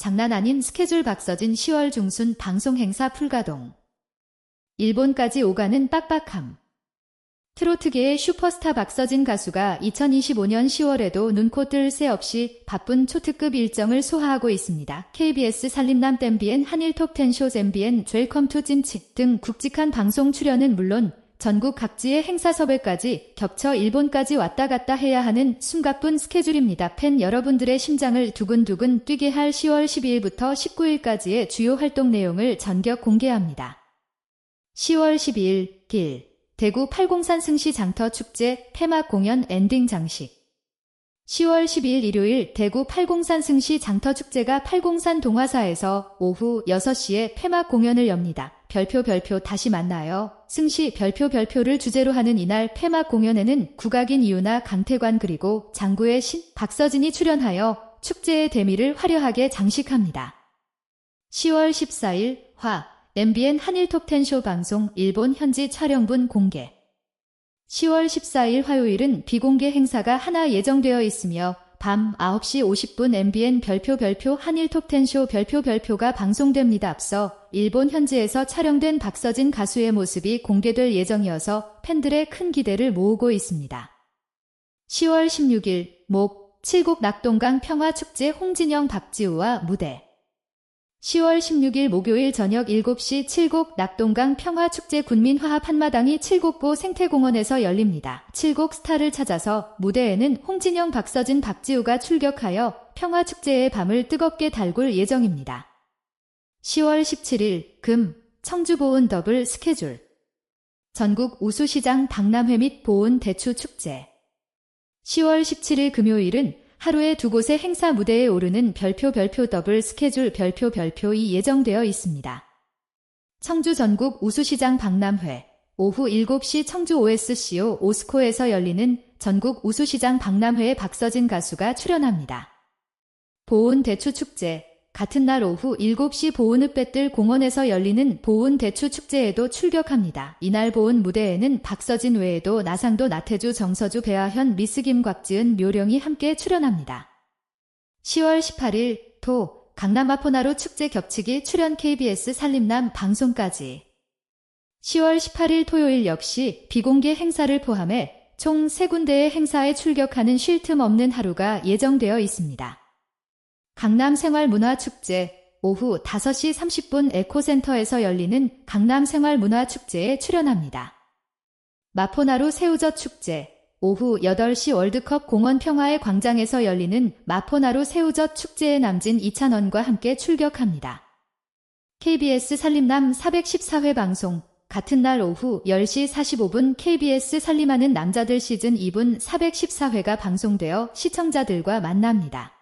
장난 아닌 스케줄 박서진 10월 중순 방송 행사 풀가동. 일본까지 오가는 빡빡함. 트로트계의 슈퍼스타 박서진 가수가 2025년 10월에도 눈코 뜰 새 없이 바쁜 초특급 일정을 소화하고 있습니다. KBS 살림남 댐비엔 한일톱 텐쇼 잼비엔 웰컴 투 찐치 등 굵직한 방송 출연은 물론 전국 각지의 행사 섭외까지 겹쳐 일본까지 왔다 갔다 해야 하는 숨가쁜 스케줄입니다. 팬 여러분들의 심장을 두근두근 뛰게 할 10월 12일부터 19일까지의 주요 활동 내용을 전격 공개합니다. 10월 12일 길 대구 팔공산 승시 장터 축제 폐막 공연 엔딩 장식 10월 12일 일요일 대구 팔공산 승시 장터 축제가 팔공산 동화사에서 오후 6시에 폐막 공연을 엽니다. 별표 별표 다시 만나요. 승시 별표 별표를 주제로 하는 이날 폐막 공연에는 국악인 이유나 강태관 그리고 장구의 신 박서진이 출연하여 축제의 대미를 화려하게 장식합니다. 10월 14일 화 MBN 한일 톱텐쇼 방송 일본 현지 촬영분 공개 10월 14일 화요일은 비공개 행사가 하나 예정되어 있으며 밤 9시 50분 MBN 별표 별표 한일톱텐쇼 별표 별표가 방송됩니다. 앞서 일본 현지에서 촬영된 박서진 가수의 모습이 공개될 예정이어서 팬들의 큰 기대를 모으고 있습니다. 10월 16일 목 칠곡 낙동강 평화축제 홍진영 박지우와 무대 10월 16일 목요일 저녁 7시 칠곡 낙동강 평화축제 군민화합 한마당이 칠곡고 생태공원에서 열립니다. 칠곡 스타를 찾아서 무대에는 홍진영 박서진 박지우가 출격하여 평화축제의 밤을 뜨겁게 달굴 예정입니다. 10월 17일 금 청주 보은 더블 스케줄 전국 우수시장 박람회 및 보은 대추 축제 10월 17일 금요일은 하루에 두 곳의 행사 무대에 오르는 별표 별표 더블 스케줄 별표 별표이 예정되어 있습니다. 청주 전국 우수시장 박람회 오후 7시 청주 OSCO 오스코에서 열리는 전국 우수시장 박람회에 박서진 가수가 출연합니다. 보은 대추 축제 같은 날 오후 7시 보은읍배뜰 공원에서 열리는 보은 대추 축제에도 출격합니다. 이날 보은 무대에는 박서진 외에도 나상도 나태주 정서주 배아현 미스김 곽지은 묘령이 함께 출연합니다. 10월 18일 토 강남 아포나루 축제 겹치기 출연 KBS 살림남 방송까지 10월 18일 토요일 역시 비공개 행사를 포함해 총 3군데의 행사에 출격하는 쉴 틈 없는 하루가 예정되어 있습니다. 강남생활문화축제 오후 5시 30분 에코센터에서 열리는 강남생활문화축제에 출연합니다. 마포나루 새우젓 축제 오후 8시 월드컵 공원 평화의 광장에서 열리는 마포나루 새우젓 축제에 남진 이찬원과 함께 출격합니다. KBS 살림남 414회 방송 같은 날 오후 10시 45분 KBS 살림하는 남자들 시즌 2분 414회가 방송되어 시청자들과 만납니다.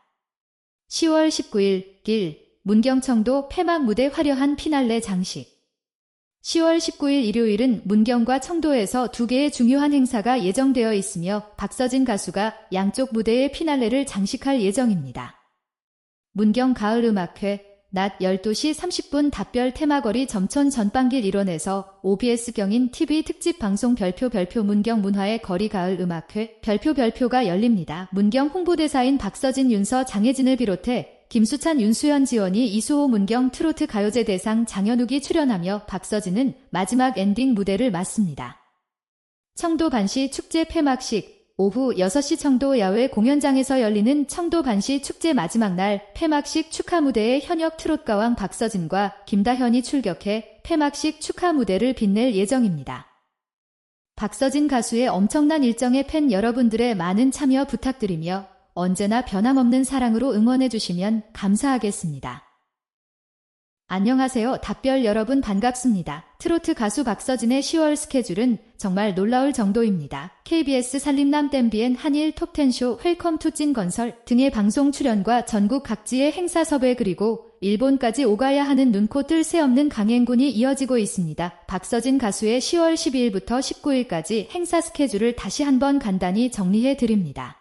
10월 19일 길 문경청도 폐막 무대 화려한 피날레 장식 10월 19일 일요일은 문경과 청도에서 두 개의 중요한 행사가 예정되어 있으며 박서진 가수가 양쪽 무대의 피날레를 장식할 예정입니다. 문경 가을음악회 낮 12시 30분 답별 테마거리 점촌 전방길 일원에서 OBS 경인 TV 특집 방송 별표 별표 문경 문화의 거리 가을 음악회 별표 별표가 열립니다. 문경 홍보대사인 박서진 윤서 장혜진을 비롯해 김수찬 윤수연 지원이 이수호 문경 트로트 가요제 대상 장현욱이 출연하며 박서진은 마지막 엔딩 무대를 맡습니다. 청도 반시 축제 폐막식 오후 6시 청도 야외 공연장에서 열리는 청도 반시 축제 마지막 날 폐막식 축하 무대에 현역 트롯가왕 박서진과 김다현이 출격해 폐막식 축하 무대를 빛낼 예정입니다. 박서진 가수의 엄청난 일정에 팬 여러분들의 많은 참여 부탁드리며 언제나 변함없는 사랑으로 응원해주시면 감사하겠습니다. 안녕하세요. 답별 여러분 반갑습니다. 트로트 가수 박서진의 10월 스케줄은 정말 놀라울 정도입니다. KBS 살림남 댐비엔 한일 톱텐쇼 웰컴 투 찐건설 등의 방송 출연과 전국 각지의 행사 섭외 그리고 일본까지 오가야 하는 눈코 뜰 새 없는 강행군이 이어지고 있습니다. 박서진 가수의 10월 12일부터 19일까지 행사 스케줄을 다시 한번 간단히 정리해 드립니다.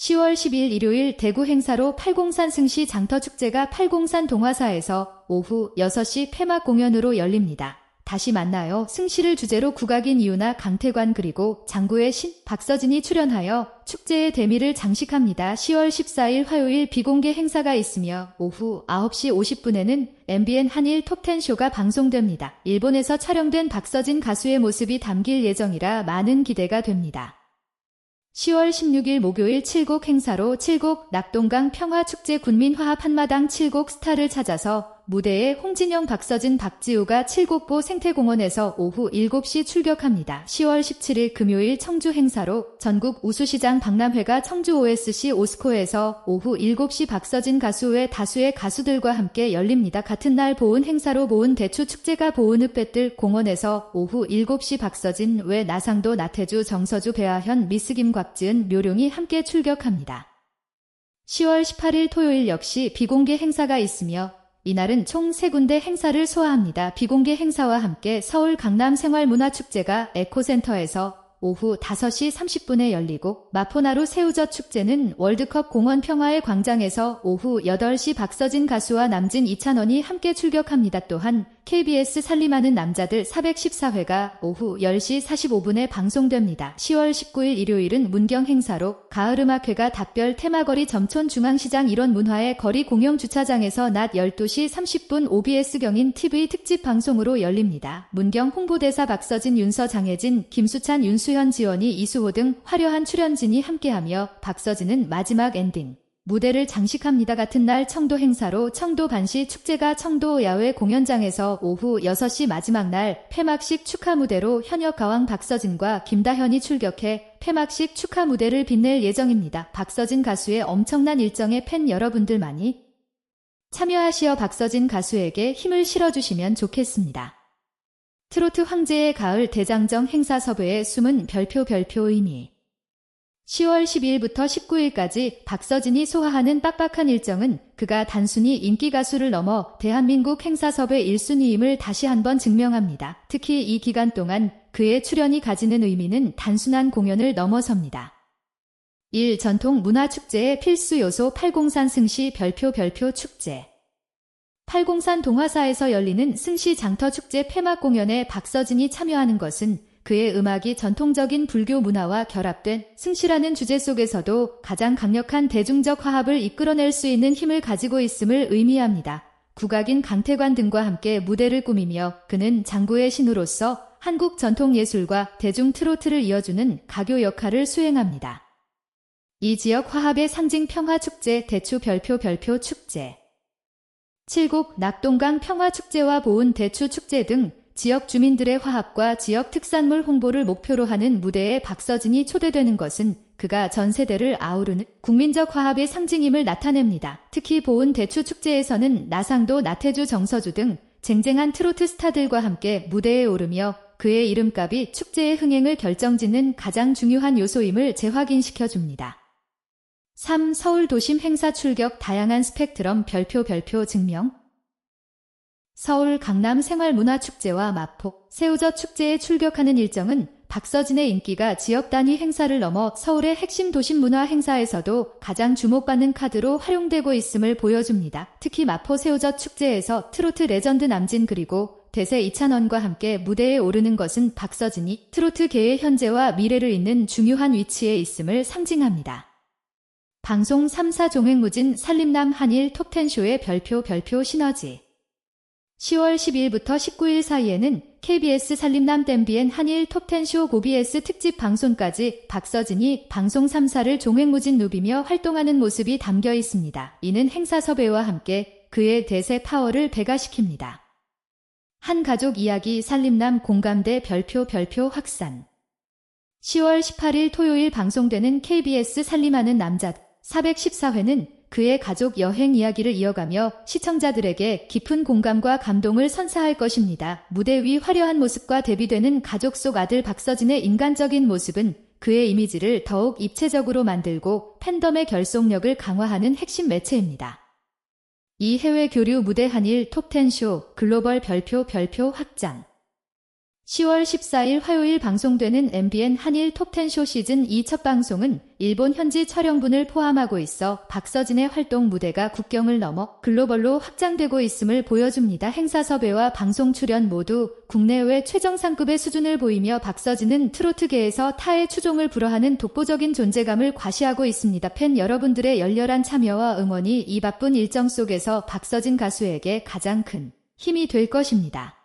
10월 10일 일요일 대구 행사로 팔공산 승시 장터축제가 팔공산 동화사에서 오후 6시 폐막 공연으로 열립니다. 다시 만나요. 승시를 주제로 국악인 이유나 강태관 그리고 장구의 신 박서진이 출연하여 축제의 대미를 장식합니다. 10월 14일 화요일 비공개 행사가 있으며 오후 9시 50분에는 MBN 한일 톱10 쇼가 방송됩니다. 일본에서 촬영된 박서진 가수의 모습이 담길 예정이라 많은 기대가 됩니다. 10월 16일 목요일 7곡 행사로 7곡 낙동강 평화축제 군민화합 한마당 7곡 스타를 찾아서 무대에 홍진영, 박서진, 박지우가 7곡보 생태공원에서 오후 7시 출격합니다. 10월 17일 금요일 청주 행사로 전국 우수시장 박람회가 청주 OSC 오스코에서 오후 7시 박서진 가수 외 다수의 가수들과 함께 열립니다. 같은 날 보은 행사로 보은 대추 축제가 보은 읍배들 공원에서 오후 7시 박서진 외 나상도 나태주 정서주 배아현 미스김 곽지은 묘룡이 함께 출격합니다. 10월 18일 토요일 역시 비공개 행사가 있으며 이날은 총 3군데 행사를 소화합니다. 비공개 행사와 함께 서울 강남 생활문화축제가 에코센터에서 오후 5시 30분에 열리고 마포나루 새우젓 축제는 월드컵 공원 평화의 광장에서 오후 8시 박서진 가수와 남진 이찬원이 함께 출격합니다. 또한 KBS 살림하는 남자들 414회가 오후 10시 45분에 방송됩니다. 10월 19일 일요일은 문경 행사로 가을음악회가 답별 테마거리 점촌 중앙시장 일원 문화의 거리 공영 주차장에서 낮 12시 30분 OBS 경인 TV 특집 방송으로 열립니다. 문경 홍보대사 박서진 윤서 장혜진 김수찬 윤수 현 지원이 이수호 등 화려한 출연진이 함께하며 박서진은 마지막 엔딩 무대를 장식합니다. 같은 날 청도 행사로 청도 반시 축제가 청도 야외 공연장에서 오후 6시 마지막 날 폐막식 축하 무대로 현역 가왕 박서진과 김다현이 출격해 폐막식 축하 무대를 빛낼 예정입니다. 박서진 가수의 엄청난 일정에 팬 여러분들 많이 참여하시어 박서진 가수에게 힘을 실어주시면 좋겠습니다. 트로트 황제의 가을 대장정 행사 섭외의 숨은 별표 별표 의미 10월 12일부터 19일까지 박서진이 소화하는 빡빡한 일정은 그가 단순히 인기 가수를 넘어 대한민국 행사섭의 1순위임을 다시 한번 증명합니다. 특히 이 기간 동안 그의 출연이 가지는 의미는 단순한 공연을 넘어섭니다. 1. 전통 문화축제의 필수 요소 팔공산 승시 별표 별표 축제 팔공산 동화사에서 열리는 승시 장터 축제 폐막 공연에 박서진이 참여하는 것은 그의 음악이 전통적인 불교 문화와 결합된 승시라는 주제 속에서도 가장 강력한 대중적 화합을 이끌어낼 수 있는 힘을 가지고 있음을 의미합니다. 국악인 강태관 등과 함께 무대를 꾸미며 그는 장구의 신으로서 한국 전통 예술과 대중 트로트를 이어주는 가교 역할을 수행합니다. 이 지역 화합의 상징 평화축제 대추 별표 별표 축제 칠곡 낙동강 평화축제와 보은 대추축제 등 지역 주민들의 화합과 지역 특산물 홍보를 목표로 하는 무대에 박서진이 초대되는 것은 그가 전 세대를 아우르는 국민적 화합의 상징임을 나타냅니다. 특히 보은 대추 축제에서는 나상도, 나태주, 정서주 등 쟁쟁한 트로트 스타들과 함께 무대에 오르며 그의 이름값이 축제의 흥행을 결정짓는 가장 중요한 요소임을 재확인시켜 줍니다. 3. 서울 도심 행사 출격 다양한 스펙트럼 별표 별표 증명 서울 강남 생활문화축제와 마포, 새우젓 축제에 출격하는 일정은 박서진의 인기가 지역 단위 행사를 넘어 서울의 핵심 도심 문화 행사에서도 가장 주목받는 카드로 활용되고 있음을 보여줍니다. 특히 마포 새우젓 축제에서 트로트 레전드 남진 그리고 대세 이찬원과 함께 무대에 오르는 것은 박서진이 트로트계의 현재와 미래를 잇는 중요한 위치에 있음을 상징합니다. 방송 3사 종횡무진 살림남 한일 톱텐쇼의 별표 별표 시너지 10월 12일부터 19일 사이에는 KBS 살림남 댐비엔 한일 톱텐쇼 고비에스 특집 방송까지 박서진이 방송 3사를 종횡무진 누비며 활동하는 모습이 담겨 있습니다. 이는 행사 섭외와 함께 그의 대세 파워를 배가시킵니다. 한 가족 이야기 살림남 공감대 별표 별표 확산 10월 18일 토요일 방송되는 KBS 살림하는 남자 414회는 그의 가족 여행 이야기를 이어가며 시청자들에게 깊은 공감과 감동을 선사할 것입니다. 무대 위 화려한 모습과 대비되는 가족 속 아들 박서진의 인간적인 모습은 그의 이미지를 더욱 입체적으로 만들고 팬덤의 결속력을 강화하는 핵심 매체입니다. 이 해외 교류 무대 한일 톱텐쇼 글로벌 별표 별표 확장 10월 14일 화요일 방송되는 MBN 한일 톱10쇼 시즌 2 첫 방송은 일본 현지 촬영분을 포함하고 있어 박서진의 활동 무대가 국경을 넘어 글로벌로 확장되고 있음을 보여줍니다. 행사 섭외와 방송 출연 모두 국내외 최정상급의 수준을 보이며 박서진은 트로트계에서 타의 추종을 불허하는 독보적인 존재감을 과시하고 있습니다. 팬 여러분들의 열렬한 참여와 응원이 이 바쁜 일정 속에서 박서진 가수에게 가장 큰 힘이 될 것입니다.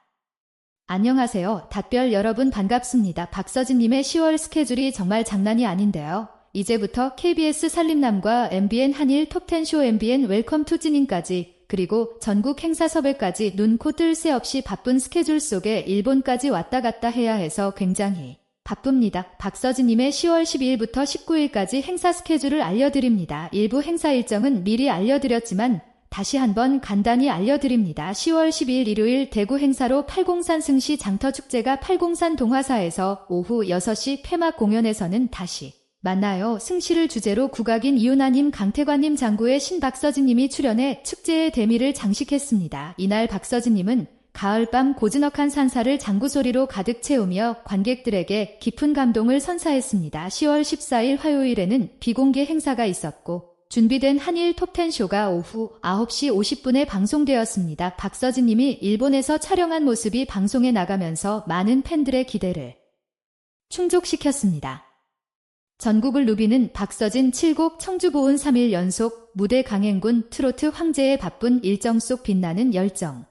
안녕하세요. 답별 여러분 반갑습니다. 박서진님의 10월 스케줄이 정말 장난이 아닌데요. 이제부터 KBS 살림남과 MBN 한일 톱10쇼 MBN 웰컴 투 찐인까지 그리고 전국 행사 섭외까지 눈코 뜰 새 없이 바쁜 스케줄 속에 일본까지 왔다 갔다 해야 해서 굉장히 바쁩니다. 박서진님의 10월 12일부터 19일까지 행사 스케줄을 알려드립니다. 일부 행사 일정은 미리 알려드렸지만 다시 한번 간단히 알려드립니다. 10월 12일 일요일 대구 행사로 팔공산 승시 장터축제가 팔공산 동화사에서 오후 6시 폐막 공연에서는 다시 만나요. 승시를 주제로 국악인 이윤아님, 강태관님, 장구의 신박서진님이 출연해 축제의 대미를 장식했습니다. 이날 박서진님은 가을밤 고즈넉한 산사를 장구 소리로 가득 채우며 관객들에게 깊은 감동을 선사했습니다. 10월 14일 화요일에는 비공개 행사가 있었고 준비된 한일 톱10쇼가 오후 9시 50분에 방송되었습니다. 박서진 님이 일본에서 촬영한 모습이 방송에 나가면서 많은 팬들의 기대를 충족시켰습니다. 전국을 누비는 박서진 7곡 청주보은 3일 연속 무대 강행군 트로트 황제의 바쁜 일정 속 빛나는 열정.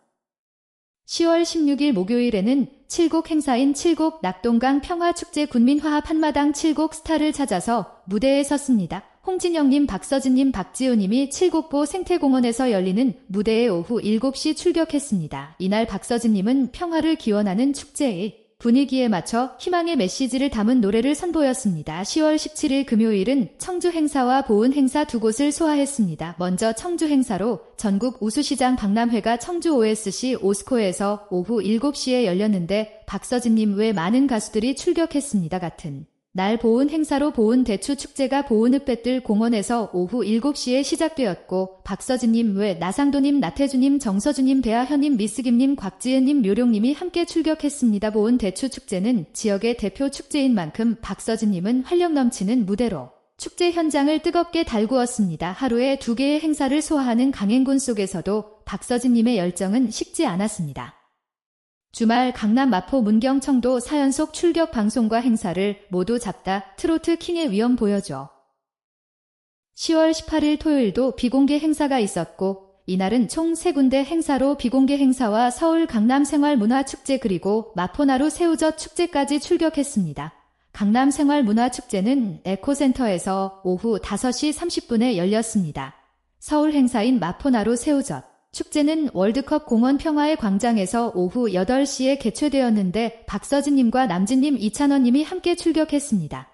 10월 16일 목요일에는 7곡 행사인 7곡 낙동강 평화축제 군민화합 한마당 7곡 스타를 찾아서 무대에 섰습니다. 홍진영님, 박서진님, 박지우님이 칠곡보 생태공원에서 열리는 무대에 오후 7시 출격했습니다. 이날 박서진님은 평화를 기원하는 축제의 분위기에 맞춰 희망의 메시지를 담은 노래를 선보였습니다. 10월 17일 금요일은 청주 행사와 보은 행사 두 곳을 소화했습니다. 먼저 청주 행사로 전국 우수시장 박람회가 청주 OSC 오스코에서 오후 7시에 열렸는데 박서진님 외 많은 가수들이 출격했습니다. 같은 날 보은 행사로 보은 대추 축제가 보은 읍배뜰 공원에서 오후 7시에 시작되었고 박서진님 외 나상도님, 나태주님, 정서주님, 배아현님, 미스김님, 곽지은님, 묘룡님이 함께 출격했습니다. 보은 대추 축제는 지역의 대표 축제인 만큼 박서진님은 활력 넘치는 무대로 축제 현장을 뜨겁게 달구었습니다. 하루에 두 개의 행사를 소화하는 강행군 속에서도 박서진님의 열정은 식지 않았습니다. 주말 강남 마포 문경 청도 사연속 출격 방송과 행사를 모두 잡다 트로트 킹의 위엄 보여줘. 10월 18일 토요일도 비공개 행사가 있었고 이날은 총 3군데 행사로 비공개 행사와 서울 강남 생활문화축제 그리고 마포나루 새우젓 축제까지 출격했습니다. 강남 생활문화축제는 에코센터에서 오후 5시 30분에 열렸습니다. 서울 행사인 마포나루 새우젓 축제는 월드컵 공원 평화의 광장에서 오후 8시에 개최되었는데 박서진님과 남진님, 이찬원님이 함께 출격했습니다.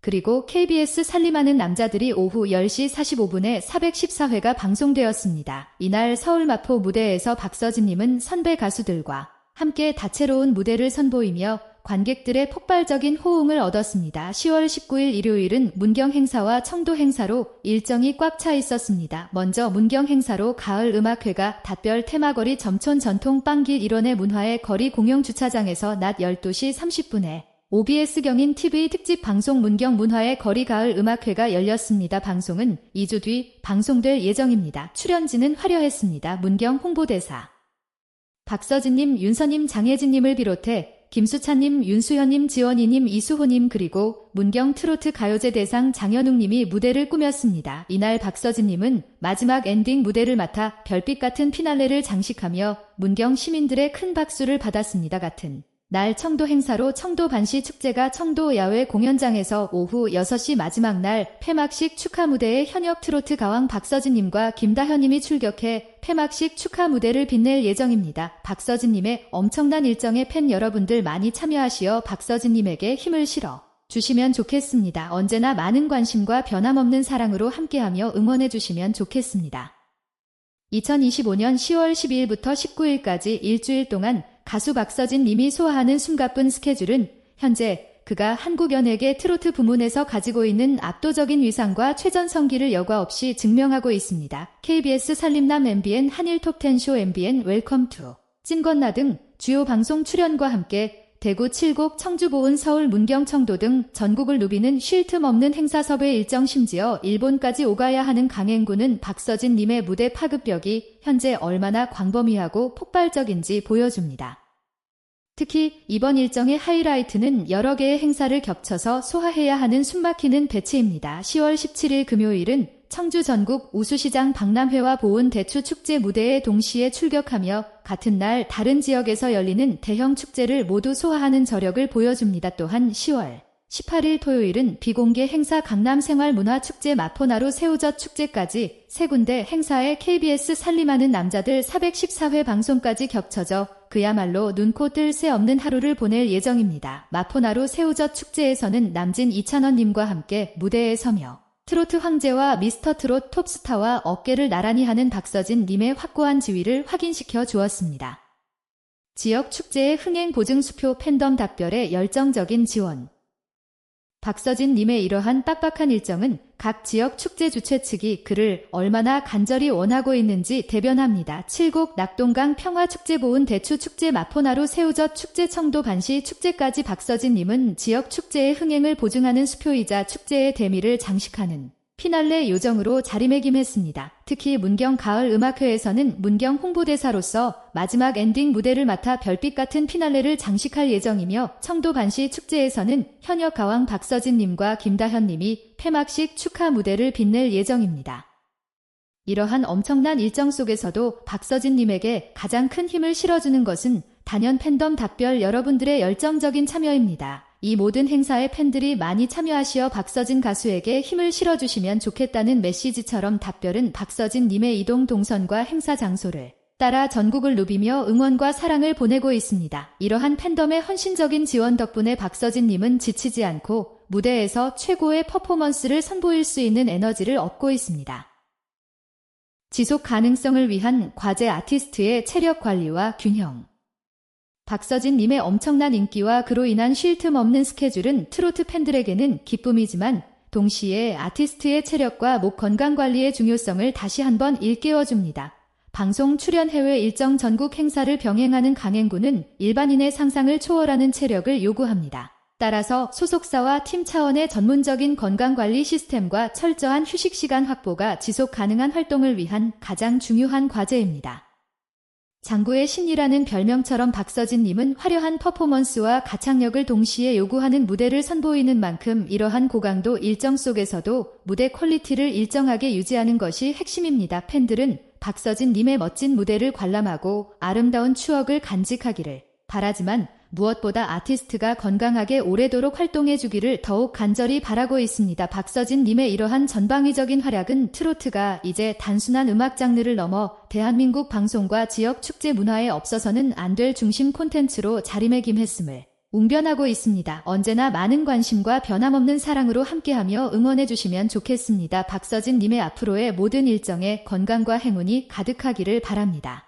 그리고 KBS 살림하는 남자들이 오후 10시 45분에 414회가 방송되었습니다. 이날 서울 마포 무대에서 박서진님은 선배 가수들과 함께 다채로운 무대를 선보이며 관객들의 폭발적인 호응을 얻었습니다. 10월 19일 일요일은 문경 행사와 청도 행사로 일정이 꽉 차 있었습니다. 먼저 문경 행사로 가을 음악회가 답별 테마거리 점촌 전통 빵길 일원의 문화의 거리 공영 주차장에서 낮 12시 30분에 OBS 경인 TV 특집 방송 문경 문화의 거리 가을 음악회가 열렸습니다. 방송은 2주 뒤 방송될 예정입니다. 출연진은 화려했습니다. 문경 홍보대사 박서진님, 윤서님, 장혜진님을 비롯해 김수찬님, 윤수현님, 지원이님, 이수호님 그리고 문경 트로트 가요제 대상 장현웅님이 무대를 꾸몄습니다. 이날 박서진님은 마지막 엔딩 무대를 맡아 별빛 같은 피날레를 장식하며 문경 시민들의 큰 박수를 받았습니다. 같은 날 청도 행사로 청도 반시 축제가 청도 야외 공연장에서 오후 6시 마지막 날 폐막식 축하 무대에 현역 트로트 가왕 박서진님과 김다현님이 출격해 폐막식 축하 무대를 빛낼 예정입니다. 박서진님의 엄청난 일정에 팬 여러분들 많이 참여하시어 박서진님에게 힘을 실어 주시면 좋겠습니다. 언제나 많은 관심과 변함없는 사랑으로 함께하며 응원해 주시면 좋겠습니다. 2025년 10월 12일부터 19일까지 일주일 동안 가수 박서진 님이 소화하는 숨가쁜 스케줄은 현재 그가 한국 연예계 트로트 부문에서 가지고 있는 압도적인 위상과 최전성기를 여과 없이 증명하고 있습니다. KBS 살림남 MBN 한일 톱텐쇼 MBN 웰컴 투 찐건나 등 주요 방송 출연과 함께 대구 칠곡, 청주 보은 서울 문경 청도 등 전국을 누비는 쉴 틈 없는 행사 섭외 일정 심지어 일본까지 오가야 하는 강행군은 박서진 님의 무대 파급력이 현재 얼마나 광범위하고 폭발적인지 보여줍니다. 특히 이번 일정의 하이라이트는 여러 개의 행사를 겹쳐서 소화해야 하는 숨막히는 배치입니다. 10월 17일 금요일은 청주 전국 우수시장 박람회와 보은 대추 축제 무대에 동시에 출격하며 같은 날 다른 지역에서 열리는 대형 축제를 모두 소화하는 저력을 보여줍니다. 또한 10월 18일 토요일은 비공개 행사 강남 생활문화축제 마포나루 새우젓 축제까지 세 군데 행사에 KBS 살림하는 남자들 414회 방송까지 겹쳐져 그야말로 눈코 뜰 새 없는 하루를 보낼 예정입니다. 마포나루 새우젓 축제에서는 남진 이찬원님과 함께 무대에 서며 트로트 황제와 미스터 트롯 톱스타와 어깨를 나란히 하는 박서진 님의 확고한 지위를 확인시켜 주었습니다. 지역 축제의 흥행 보증 수표 팬덤 답변에 열정적인 지원. 박서진 님의 이러한 빡빡한 일정은 각 지역 축제 주최 측이 그를 얼마나 간절히 원하고 있는지 대변합니다. 칠곡 낙동강 평화축제 보은 대추 축제 마포나루 새우젓 축제 청도 반시 축제까지 박서진 님은 지역 축제의 흥행을 보증하는 수표이자 축제의 대미를 장식하는 피날레 요정으로 자리매김했습니다. 특히 문경 가을 음악회에서는 문경 홍보대사로서 마지막 엔딩 무대를 맡아 별빛 같은 피날레를 장식할 예정이며 청도 반시 축제에서는 현역 가왕 박서진님과 김다현님이 폐막식 축하 무대를 빛낼 예정입니다. 이러한 엄청난 일정 속에서도 박서진님에게 가장 큰 힘을 실어주는 것은 단연 팬덤 답별 여러분들의 열정적인 참여입니다. 이 모든 행사에 팬들이 많이 참여하시어 박서진 가수에게 힘을 실어주시면 좋겠다는 메시지처럼 답별은 박서진 님의 이동 동선과 행사 장소를 따라 전국을 누비며 응원과 사랑을 보내고 있습니다. 이러한 팬덤의 헌신적인 지원 덕분에 박서진 님은 지치지 않고 무대에서 최고의 퍼포먼스를 선보일 수 있는 에너지를 얻고 있습니다. 지속 가능성을 위한 과제 아티스트의 체력 관리와 균형 박서진 님의 엄청난 인기와 그로 인한 쉴 틈 없는 스케줄은 트로트 팬들에게는 기쁨이지만 동시에 아티스트의 체력과 목 건강 관리의 중요성을 다시 한번 일깨워줍니다. 방송 출연 해외 일정 전국 행사를 병행하는 강행군은 일반인의 상상을 초월하는 체력을 요구합니다. 따라서 소속사와 팀 차원의 전문적인 건강관리 시스템과 철저한 휴식 시간 확보가 지속 가능한 활동을 위한 가장 중요한 과제입니다. 장구의 신이라는 별명처럼 박서진님은 화려한 퍼포먼스와 가창력을 동시에 요구하는 무대를 선보이는 만큼 이러한 고강도 일정 속에서도 무대 퀄리티를 일정하게 유지하는 것이 핵심입니다. 팬들은 박서진님의 멋진 무대를 관람하고 아름다운 추억을 간직하기를 바라지만 무엇보다 아티스트가 건강하게 오래도록 활동해주기를 더욱 간절히 바라고 있습니다. 박서진님의 이러한 전방위적인 활약은 트로트가 이제 단순한 음악 장르를 넘어 대한민국 방송과 지역 축제 문화에 없어서는 안 될 중심 콘텐츠로 자리매김했음을 웅변하고 있습니다. 언제나 많은 관심과 변함없는 사랑으로 함께하며 응원해주시면 좋겠습니다. 박서진님의 앞으로의 모든 일정에 건강과 행운이 가득하기를 바랍니다.